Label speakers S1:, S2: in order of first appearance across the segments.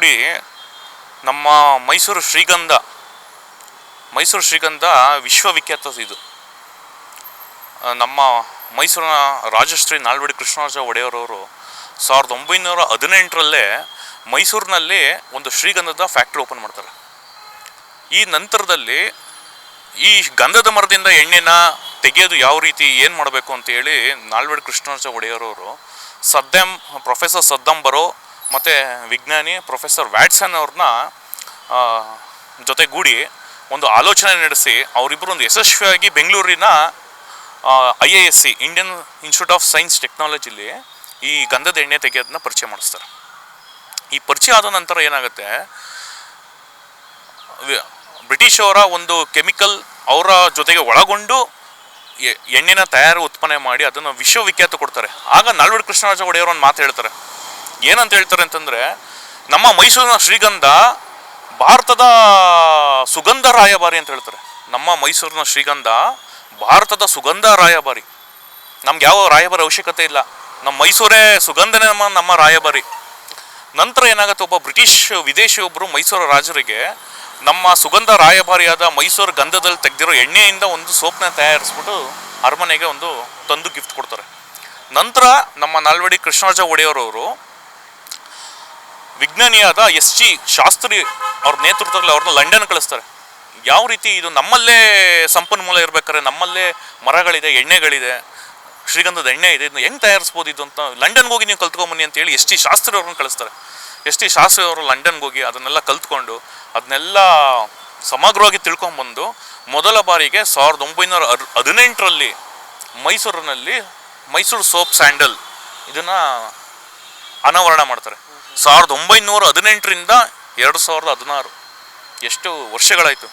S1: ನೋಡಿ ನಮ್ಮ ಮೈಸೂರು ಶ್ರೀಗಂಧ ಮೈಸೂರು ಶ್ರೀಗಂಧ ವಿಶ್ವವಿಖ್ಯಾತ ಇದು. ನಮ್ಮ ಮೈಸೂರಿನ ರಾಜಶ್ರೀ ನಾಲ್ವಡಿ ಕೃಷ್ಣರಾಜ ಒಡೆಯರವರು ಸಾವಿರದ ಒಂಬೈನೂರ ಹದಿನೆಂಟರಲ್ಲೇ ಮೈಸೂರಿನಲ್ಲಿ ಒಂದು ಶ್ರೀಗಂಧದ ಫ್ಯಾಕ್ಟ್ರಿ ಓಪನ್ ಮಾಡ್ತಾರೆ. ಈ ನಂತರದಲ್ಲಿ ಈ ಗಂಧದ ಮರದಿಂದ ಎಣ್ಣೆನ ತೆಗೆಯೋದು ಯಾವ ರೀತಿ, ಏನು ಮಾಡಬೇಕು ಅಂತ ಹೇಳಿ ನಾಲ್ವಡಿ ಕೃಷ್ಣರಾಜ ಒಡೆಯರವರು ಸದ್ದಂ ಪ್ರೊಫೆಸರ್ ಸದ್ದಂ ಬರೋ ಮತ್ತು ವಿಜ್ಞಾನಿ ಪ್ರೊಫೆಸರ್ ವ್ಯಾಟ್ಸನ್ ಅವ್ರನ್ನ ಜೊತೆಗೂಡಿ ಒಂದು ಆಲೋಚನೆ ನಡೆಸಿ ಅವರಿಬ್ಬರು ಒಂದು ಯಶಸ್ವಿಯಾಗಿ ಬೆಂಗಳೂರಿನ I A S C Indian institute of science ಟೆಕ್ನಾಲಜಿಲಿ ಈ ಗಂಧದ ಎಣ್ಣೆ ತೆಗೆಯೋದನ್ನ ಪರಿಚಯ ಮಾಡಿಸ್ತಾರೆ. ಈ ಪರಿಚಯ ಆದ ನಂತರ ಏನಾಗುತ್ತೆ ಬ್ರಿಟಿಷ್ ಅವರ ಒಂದು ಕೆಮಿಕಲ್ ಅವರ ಜೊತೆಗೆ ಒಳಗೊಂಡು ಎಣ್ಣೆನ ತಯಾರು ಉತ್ಪನ್ನ ಮಾಡಿ ಅದನ್ನು ವಿಶ್ವವಿಖ್ಯಾತ ಕೊಡ್ತಾರೆ. ಆಗ ನಾಲ್ವಡಿ ಕೃಷ್ಣರಾಜ ಒಡೆಯವರು ಒಂದು ಮಾತು ಹೇಳ್ತಾರೆ ಏನಂತ ಹೇಳ್ತಾರೆ ಅಂತಂದರೆ, ನಮ್ಮ ಮೈಸೂರಿನ ಶ್ರೀಗಂಧ ಭಾರತದ ಸುಗಂಧ ರಾಯಭಾರಿ ಅಂತ ಹೇಳ್ತಾರೆ. ನಮ್ಮ ಮೈಸೂರಿನ ಶ್ರೀಗಂಧ ಭಾರತದ ಸುಗಂಧ ರಾಯಭಾರಿ. ನಮ್ಗೆ ಯಾವ ರಾಯಭಾರಿ ಅವಶ್ಯಕತೆ ಇಲ್ಲ. ನಮ್ಮ ಮೈಸೂರೇ ಸುಗಂಧನೇ ನಮ್ಮ ನಮ್ಮ ರಾಯಭಾರಿ. ನಂತರ ಏನಾಗುತ್ತೆ, ಒಬ್ಬ ಬ್ರಿಟಿಷ್ ವಿದೇಶಿ ಒಬ್ಬರು ಮೈಸೂರು ರಾಜರಿಗೆ ನಮ್ಮ ಸುಗಂಧ ರಾಯಭಾರಿಯಾದ ಮೈಸೂರು ಗಂಧದಲ್ಲಿ ತೆಗೆದಿರೋ ಎಣ್ಣೆಯಿಂದ ಒಂದು ಸೋಪ್ನ ತಯಾರಿಸ್ಬಿಟ್ಟು ಅರಮನೆಗೆ ಒಂದು ತಂದು ಗಿಫ್ಟ್ ಕೊಡ್ತಾರೆ. ನಂತರ ನಮ್ಮ ನಾಲ್ವಡಿ ಕೃಷ್ಣರಾಜ ಒಡೆಯರವರು ವಿಜ್ಞಾನಿಯಾದ ಎಸ್ ಜಿ ಶಾಸ್ತ್ರಿ ಅವ್ರ ನೇತೃತ್ವದಲ್ಲಿ ಅವ್ರನ್ನ ಲಂಡನ್ ಕಳಿಸ್ತಾರೆ. ಯಾವ ರೀತಿ ಇದು ನಮ್ಮಲ್ಲೇ ಸಂಪನ್ಮೂಲ ಇರ್ಬೇಕಾದ್ರೆ ನಮ್ಮಲ್ಲೇ ಮರಗಳಿದೆ, ಎಣ್ಣೆಗಳಿದೆ, ಶ್ರೀಗಂಧದ ಎಣ್ಣೆ ಇದೆ, ಇದನ್ನು ಹೆಂಗೆ ತಯಾರಿಸ್ಬೋದು ಇದು ಅಂತ ಲಂಡನ್ಗೆ ಹೋಗಿ ನೀವು ಕಲ್ತ್ಕೊಂಬನ್ನಿ ಅಂತ ಹೇಳಿ ಎಸ್ ಟಿ ಶಾಸ್ತ್ರಿ ಅವ್ರನ್ನ ಕಳಿಸ್ತಾರೆ. ಎಸ್ ಟಿ ಶಾಸ್ತ್ರಿ ಅವರು ಲಂಡನ್ಗೆ ಹೋಗಿ ಅದನ್ನೆಲ್ಲ ಕಲ್ತ್ಕೊಂಡು ಅದನ್ನೆಲ್ಲ ಸಮಗ್ರವಾಗಿ ತಿಳ್ಕೊಂಬಂದು ಮೊದಲ ಬಾರಿಗೆ ಸಾವಿರದ ಒಂಬೈನೂರ ಹದ್ ಹದಿನೆಂಟರಲ್ಲಿ ಮೈಸೂರಿನಲ್ಲಿ ಮೈಸೂರು ಸೋಪ್ ಸ್ಯಾಂಡಲ್ ಇದನ್ನು ಅನಾವರಣ ಮಾಡ್ತಾರೆ. ಸಾವಿರದ ಒಂಬೈನೂರ ಹದಿನೆಂಟರಿಂದ ಎರಡು ಸಾವಿರದ ಹದಿನಾರು. ಎಷ್ಟು ವರ್ಷಗಳಾಯಿತು.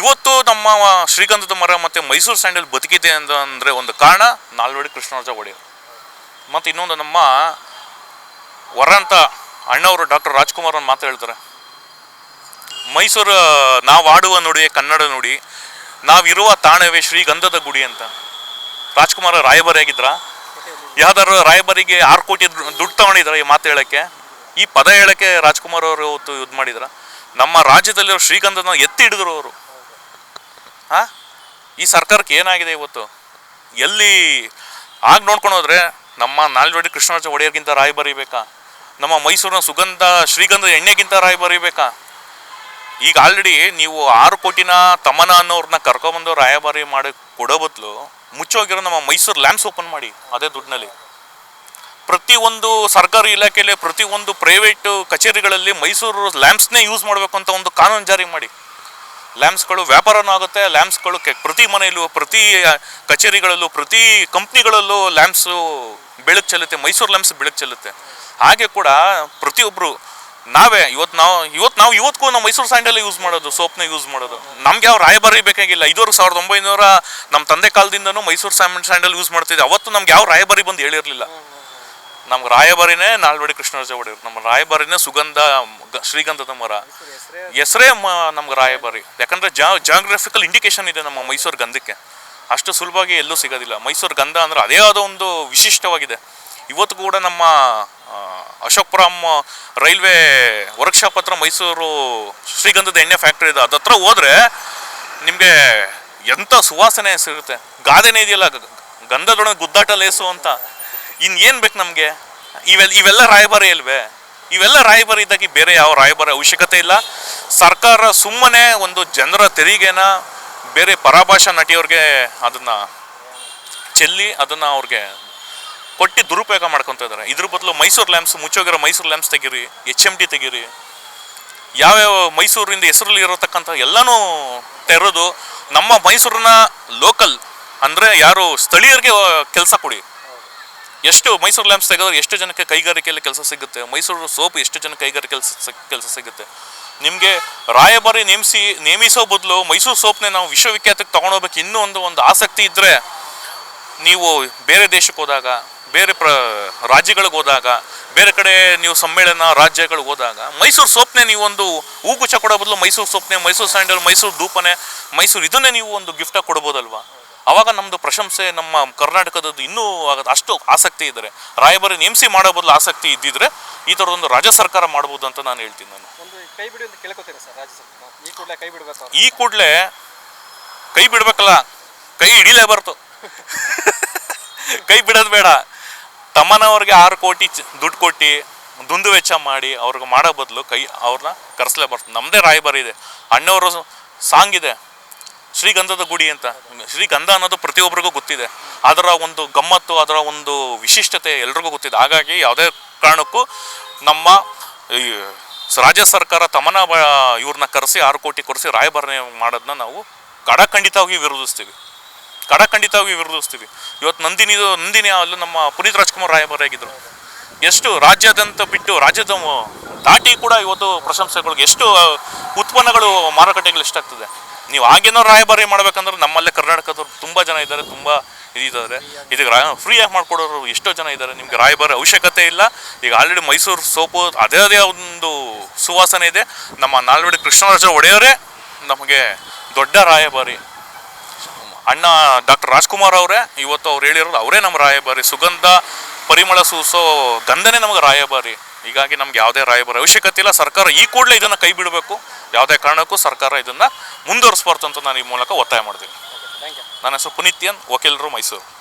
S1: ಇವತ್ತು ನಮ್ಮ ಶ್ರೀಗಂಧದ ಮರ ಮತ್ತು ಮೈಸೂರು ಸ್ಯಾಂಡಲ್ ಬದುಕಿದೆ ಅಂತ ಅಂದರೆ ಒಂದು ಕಾರಣ ನಾಲ್ವಡಿ ಕೃಷ್ಣರಾಜ ಒಡೆಯರು. ಮತ್ತು ಇನ್ನೊಂದು ನಮ್ಮ ವರಂತ ಅಣ್ಣವರು ಡಾಕ್ಟರ್ ರಾಜ್ಕುಮಾರ್ ಒಂದು ಮಾತು ಹೇಳ್ತಾರೆ. ಮೈಸೂರು, ನಾವು ಆಡುವ ನುಡಿಯೇ ಕನ್ನಡ ನುಡಿ, ನಾವಿರುವ ತಾಣವೇ ಶ್ರೀಗಂಧದ ಗುಡಿ ಅಂತ. ರಾಜ್ಕುಮಾರ್ ರಾಯಭಾರಿ ಆಗಿದ್ರ ಯಾವ್ದಾದ್ರು ರಾಯಭಾರಿಗೆ ಆರು ಕೋಟಿ ದುಡ್ಡು ತಗೊಂಡಿದ್ರ ಈ ಮಾತು ಹೇಳಕ್ಕೆ? ಈ ಪದ ಹೇಳಕ್ಕೆ ರಾಜ್ಕುಮಾರ್ ಅವರು ಇವತ್ತು ಇದು ಮಾಡಿದ್ರ? ನಮ್ಮ ರಾಜ್ಯದಲ್ಲಿರೋ ಶ್ರೀಗಂಧನ ಎತ್ತಿ ಹಿಡಿದ್ರು ಅವರು. ಆ ಈ ಸರ್ಕಾರಕ್ಕೆ ಏನಾಗಿದೆ ಇವತ್ತು? ಎಲ್ಲಿ? ಆಗ ನೋಡ್ಕೊಂಡು ಹೋದ್ರೆ ನಮ್ಮ ನಾಲ್ವಡಿ ಕೃಷ್ಣರಾಜ ಒಡೆಯರ್ಗಿಂತ ರಾಯ ಬರೀಬೇಕಾ? ನಮ್ಮ ಮೈಸೂರಿನ ಸುಗಂಧ ಶ್ರೀಗಂಧ ಎಣ್ಣೆಗಿಂತ ರಾಯ ಬರೀಬೇಕಾ? ಈಗ ಆಲ್ರೆಡಿ ನೀವು ಆರು ಕೋಟಿನ ತಮನ ಅನ್ನೋರನ್ನ ಕರ್ಕೊಂಬಂದು ರಾಯಭಾರಿ ಮಾಡಿ ಕೊಡೋ ಬದಲು ಮುಚ್ಚೋಗಿರೋ ನಮ್ಮ ಮೈಸೂರು ಲ್ಯಾಂಪ್ಸ್ ಓಪನ್ ಮಾಡಿ, ಅದೇ ದುಡ್ಡಿನಲ್ಲಿ. ಪ್ರತಿಯೊಂದು ಸರ್ಕಾರಿ ಇಲಾಖೆಯಲ್ಲಿ, ಪ್ರತಿಯೊಂದು ಪ್ರೈವೇಟ್ ಕಚೇರಿಗಳಲ್ಲಿ ಮೈಸೂರು ಲ್ಯಾಂಪ್ಸ್ನೇ ಯೂಸ್ ಮಾಡಬೇಕು ಅಂತ ಒಂದು ಕಾನೂನು ಜಾರಿ ಮಾಡಿ. ಲ್ಯಾಂಪ್ಸ್ಗಳು ವ್ಯಾಪಾರನೂ ಆಗುತ್ತೆ ಲ್ಯಾಂಪ್ಸ್ಗಳು ಪ್ರತಿ ಮನೆಯಲ್ಲೂ, ಪ್ರತಿ ಕಚೇರಿಗಳಲ್ಲೂ, ಪ್ರತಿ ಕಂಪ್ನಿಗಳಲ್ಲೂ ಲ್ಯಾಂಪ್ಸು ಬೆಳಕು ಚೆಲ್ಲುತ್ತೆ, ಮೈಸೂರು ಲ್ಯಾಂಪ್ಸ್ ಬೆಳಕು ಚೆಲ್ಲುತ್ತೆ. ಹಾಗೆ ಕೂಡ ಪ್ರತಿಯೊಬ್ಬರು ನಾವೇ ಇವತ್ತು ನಾವು ಇವತ್ತು ನಾವು ಇವತ್ತಿಗೂ ನಾವು ಮೈಸೂರು ಸ್ಯಾಂಡಲ್ಲೇ ಯೂಸ್ ಮಾಡೋದು ಸೋಪ್ನ ಯೂಸ್ ಮಾಡೋದು. ನಮ್ಗೆ ಯಾವ ರಾಯಭಾರಿ ಬೇಕಾಗಿಲ್ಲ. ಇದುವರೆಗೆ ಸಾವಿರದ ಒಂಬೈನೂರ ನಮ್ಮ ತಂದೆ ಕಾಲದಿಂದನೂ ಮೈಸೂರು ಸ್ಯಾಂಡಲ್ ಯೂಸ್ ಮಾಡ್ತಿದ್ದೆ. ಅವತ್ತು ನಮ್ಗೆ ಯಾವ ರಾಯಭಾರಿ ಬಂದು ಹೇಳಿರಲಿಲ್ಲ. ನಮ್ಗೆ ರಾಯಭಾರಿನೇ ನಾಲ್ವಡಿ ಕೃಷ್ಣರಾಜ ಒಡೆಯರು. ನಮ್ಮ ರಾಯಭಾರಿನೇ ಸುಗಂಧ ಶ್ರೀಗಂಧದ ಮರ. ಹೆಸರೇ ನಮ್ಗೆ ರಾಯಭಾರಿ ಯಾಕಂದ್ರೆ ಜಾ ಜಾಗ್ರಫಿಕಲ್ ಇಂಡಿಕೇಶನ್ ಇದೆ ನಮ್ಮ ಮೈಸೂರು ಗಂಧಕ್ಕೆ. ಅಷ್ಟು ಸುಲಭವಾಗಿ ಎಲ್ಲೂ ಸಿಗೋದಿಲ್ಲ. ಮೈಸೂರು ಗಂಧ ಅಂದರೆ ಅದೇ ಆದ ಒಂದು ವಿಶಿಷ್ಟವಾಗಿದೆ. ಇವತ್ತು ಕೂಡ ನಮ್ಮ ಅಶೋಕ್ಪುರಂ ರೈಲ್ವೆ ವರ್ಕ್ಶಾಪ್ ಹತ್ರ ಮೈಸೂರು ಶ್ರೀಗಂಧದ ಎಣ್ಣೆ ಫ್ಯಾಕ್ಟ್ರಿ ಇದೆ. ಅದತ್ರ ಹೋದರೆ ನಿಮಗೆ ಎಂಥ ಸುವಾಸನೆ ಸಿಗುತ್ತೆ. ಗಾದೆನೇ ಇದೆಯಲ್ಲ, ಗಂಧದೊಳಗೆ ಗುದ್ದಾಟ ಲೇಸು ಅಂತ. ಇನ್ನು ಏನು ಬೇಕು ನಮಗೆ? ಇವೆಲ್ಲ ಇವೆಲ್ಲ ರಾಯಭಾರಿ ಅಲ್ವೇ? ಇವೆಲ್ಲ ರಾಯಭಾರಿ ಇದ್ದಾಗಿ ಬೇರೆ ಯಾವ ರಾಯಭಾರಿ ಅವಶ್ಯಕತೆ ಇಲ್ಲ. ಸರ್ಕಾರ ಸುಮ್ಮನೆ ಒಂದು ಜನರ ತೆರಿಗೆನ ಬೇರೆ ಪರಾಭಾಷಾ ನಟಿಯವ್ರಿಗೆ ಅದನ್ನು ಚೆಲ್ಲಿ ಅದನ್ನು ಅವ್ರಿಗೆ ಕೊಟ್ಟು ದುರುಪಯೋಗ ಮಾಡ್ಕೊತ ಇದ್ದಾರೆ ಇದ್ರ ಬದಲು ಮೈಸೂರು ಲ್ಯಾಂಪ್ಸ್, ಮುಚ್ಚೋಗಿರೋ ಮೈಸೂರು ಲ್ಯಾಂಪ್ಸ್ ತೆಗೀರಿ ಎಚ್ ಎಂ ಟಿ ತೆಗೀರಿ. ಯಾವ್ಯಾವ ಮೈಸೂರಿಂದ ಹೆಸರಲ್ಲಿ ಇರತಕ್ಕಂಥ ಎಲ್ಲನೂ ತೆರೆದು ನಮ್ಮ ಮೈಸೂರಿನ ಲೋಕಲ್ ಅಂದರೆ ಯಾರು ಸ್ಥಳೀಯರಿಗೆ ಕೆಲಸ ಕೊಡಿ. ಎಷ್ಟು ಮೈಸೂರು ಲ್ಯಾಂಪ್ಸ್ ತೆಗೆದ್ರೆ ಎಷ್ಟು ಜನಕ್ಕೆ ಕೈಗಾರಿಕೆಯಲ್ಲಿ ಕೆಲಸ ಸಿಗುತ್ತೆ, ಮೈಸೂರು ಸೋಪ್ ಎಷ್ಟು ಜನ ಕೈಗಾರಿಕೆ ಕೆಲಸ ಸಿಗುತ್ತೆ? ನಿಮಗೆ ರಾಯಭಾರಿ ನೇಮಿಸಿ, ನೇಮಿಸೋ ಬದಲು ಮೈಸೂರು ಸೋಪ್ನೇ ನಾವು ವಿಶ್ವವಿಖ್ಯಾತಕ್ಕೆ ತೊಗೊಂಡೋಗ್ಬೇಕು ಇನ್ನೂ ಒಂದು ಒಂದು ಆಸಕ್ತಿ ಇದ್ದರೆ ನೀವು ಬೇರೆ ದೇಶಕ್ಕೆ ಹೋದಾಗ, ಬೇರೆ ಪ್ರ, ರಾಜ್ಯಗಳಿಗೆ ಹೋದಾಗ, ಬೇರೆ ಕಡೆ ನೀವು ಸಮ್ಮೇಳನ, ರಾಜ್ಯಗಳಿಗೆ ಹೋದಾಗ, ಮೈಸೂರು ಸೋಪ್ನೆ ನೀವು ಒಂದು ಹೂಗುಚ್ಛ ಕೊಡೋ ಬದಲು ಮೈಸೂರು ಸೋಪ್ನೆ, ಮೈಸೂರು ಸ್ಯಾಂಡಲ್, ಮೈಸೂರು ಧೂಪನೆ, ಮೈಸೂರು ಇದನ್ನೇ ನೀವು ಒಂದು ಗಿಫ್ಟಾಗಿ ಕೊಡ್ಬೋದಲ್ವಾ? ಅವಾಗ ನಮ್ಮದು ಪ್ರಶಂಸೆ ನಮ್ಮ ಕರ್ನಾಟಕದದ್ದು ಇನ್ನೂ ಆಗದು ಅಷ್ಟು ಆಸಕ್ತಿ ಇದ್ದರೆ ರಾಯಭಾರಿ ನೇಮಿಸಿ ಮಾಡೋ ಬದಲು ಆಸಕ್ತಿ ಇದ್ದಿದ್ರೆ ಈ ಥರದೊಂದು ರಾಜ್ಯ ಸರ್ಕಾರ ಮಾಡ್ಬೋದು ಅಂತ ನಾನು ಹೇಳ್ತೀನಿ ನಾನು.
S2: ಈ ಕೂಡಲೇ ಕೈ ಬಿಡಬೇಕು ಅವ್ರು.
S1: ಈ ಕೂಡಲೇ ಕೈ ಬಿಡಬೇಕಲ್ಲ ಕೈ ಹಿಡಿಲೇಬಾರ್ದು ಕೈ ಬಿಡೋದು ಬೇಡ. ತಮ್ಮನವ್ರಿಗೆ ಆರು ಕೋಟಿ ದುಡ್ಡು ಕೊಟ್ಟು ದುಂದು ವೆಚ್ಚ ಮಾಡಿ ಅವ್ರಿಗೆ ಮಾಡೋ ಬದಲು ಕೈ ಅವ್ರನ್ನ ಕರೆಸಲೇಬಾರ್ದು ನಮ್ಮದೇ ರಾಯಭಾರಿ ಇದೆ. ಅಣ್ಣವರು ಸಾಂಗ್ ಇದೆ. ಶ್ರೀಗಂಧದ ಗುಡಿ ಅಂತ. ಶ್ರೀಗಂಧ ಅನ್ನೋದು ಪ್ರತಿಯೊಬ್ಬರಿಗೂ ಗೊತ್ತಿದೆ. ಅದರ ಒಂದು ಗಮ್ಮತ್ತು, ಅದರ ಒಂದು ವಿಶಿಷ್ಟತೆ ಎಲ್ರಿಗೂ ಗೊತ್ತಿದೆ. ಹಾಗಾಗಿ ಯಾವುದೇ ಕಾರಣಕ್ಕೂ ನಮ್ಮ ರಾಜ್ಯ ಸರ್ಕಾರ ತಮನ ಇವ್ರನ್ನ ಕರೆಸಿ, ಆರು ಕೋಟಿ ಕರೆಸಿ ರಾಯಭಾರಿ ಮಾಡೋದನ್ನ ನಾವು ಕಡಖಂಡಿತವಾಗಿ ವಿರೋಧಿಸ್ತೀವಿ. ಕಡಖಂಡಿತವಾಗಿ ವಿರೋಧಿಸ್ತೀವಿ. ಇವತ್ತು ನಂದಿನಿ ನಂದಿನಿ ಅಲ್ಲೂ ನಮ್ಮ ಪುನೀತ್ ರಾಜ್ಕುಮಾರ್ ರಾಯಭಾರಿ ಆಗಿದ್ದರು ಎಷ್ಟು ರಾಜ್ಯಾದ್ಯಂತ ಬಿಟ್ಟು ರಾಜ್ಯದ ದಾಟಿ ಕೂಡ ಇವತ್ತು ಪ್ರಶಂಸೆಗಳಿಗೆ ಎಷ್ಟು ಉತ್ಪನ್ನಗಳು ಮಾರುಕಟ್ಟೆಗಳು ಎಷ್ಟಾಗ್ತದೆ ನೀವು ಆಗೇನೋ ರಾಯಭಾರಿ ಮಾಡ್ಬೇಕಂದ್ರೆ ನಮ್ಮಲ್ಲೇ ಕರ್ನಾಟಕದವ್ರು ತುಂಬ ಜನ ಇದ್ದಾರೆ, ತುಂಬ ಇದಿದ್ದಾರೆ ಇದಕ್ಕೆ ರಾ ಫ್ರೀಯಾಗಿ ಮಾಡಿಕೊಡೋರು ಎಷ್ಟೋ ಜನ ಇದ್ದಾರೆ. ನಿಮಗೆ ರಾಯಭಾರಿ ಅವಶ್ಯಕತೆ ಇಲ್ಲ. ಈಗ ಆಲ್ರೆಡಿ ಮೈಸೂರು ಸೋಪು ಅದೇ ಅದೇ ಒಂದು ಸುವಾಸನೆ ಇದೆ. ನಮ್ಮ ನಾಲ್ವಡಿ ಕೃಷ್ಣರಾಜ ಒಡೆಯವರೇ ನಮಗೆ ದೊಡ್ಡ ರಾಯಭಾರಿ. ಅಣ್ಣ ಡಾಕ್ಟರ್ ರಾಜ್ಕುಮಾರ್ ಅವರೇ, ಇವತ್ತು ಅವ್ರು ಹೇಳಿರೋದು ಅವರೇ ನಮ್ಮ ರಾಯಭಾರಿ. ಸುಗಂಧ, ಪರಿಮಳ ಸೂಸೋ, ಗಂಧನೇ ನಮಗೆ ರಾಯಭಾರಿ. ಹೀಗಾಗಿ ನಮ್ಗೆ ಯಾವುದೇ ರಾಯಭಾರ ಅವಶ್ಯಕತೆ ಇಲ್ಲ. ಸರ್ಕಾರ ಈ ಕೂಡಲೇ ಇದನ್ನು ಕೈ ಬಿಡಬೇಕು. ಯಾವುದೇ ಕಾರಣಕ್ಕೂ ಸರ್ಕಾರ ಇದನ್ನು ಮುಂದುವರಿಸಬಾರ್ದು ಅಂತ ನಾನು ಈ ಮೂಲಕ ಒತ್ತಾಯ ಮಾಡ್ತೀನಿ. ನನ್ನ ಹೆಸರು ಪುನೀತ್ಯನ್ ವಕೀಲರು ಮೈಸೂರು.